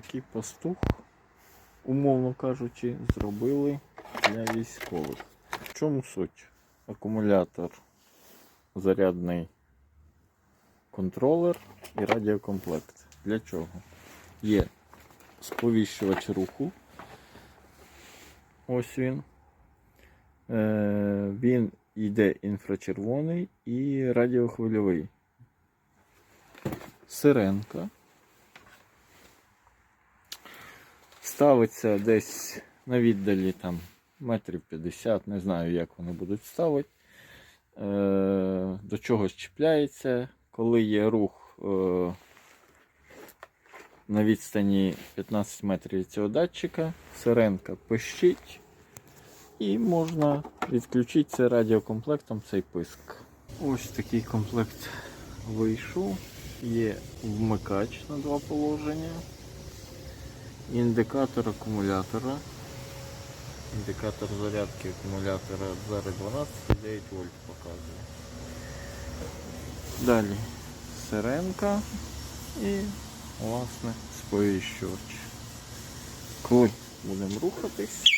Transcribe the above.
такий пастух, умовно кажучи, зробили для військових. В чому суть? Акумулятор, зарядний контролер і радіокомплект. Для чого? Є сповіщувач руху. Ось він. Е, він йде інфрачервоний і радіохвильовий. Сиренка. Ставиться десь на віддалі там метрів 50, не знаю, як вони будуть ставити. Е, до чогось чіпляється. Коли є рух е, на відстані 15 метрів від цього датчика, сиренка пищить і можна відключити радіокомплектом цей писк. Ось такий комплект вийшов. Є вмикач на два положення, індикатор акумулятора. Індикатор зарядки акумулятора зараз 12,9 вольт показує. Далі сиренка і власне сповіщувач. Коли будемо рухатись,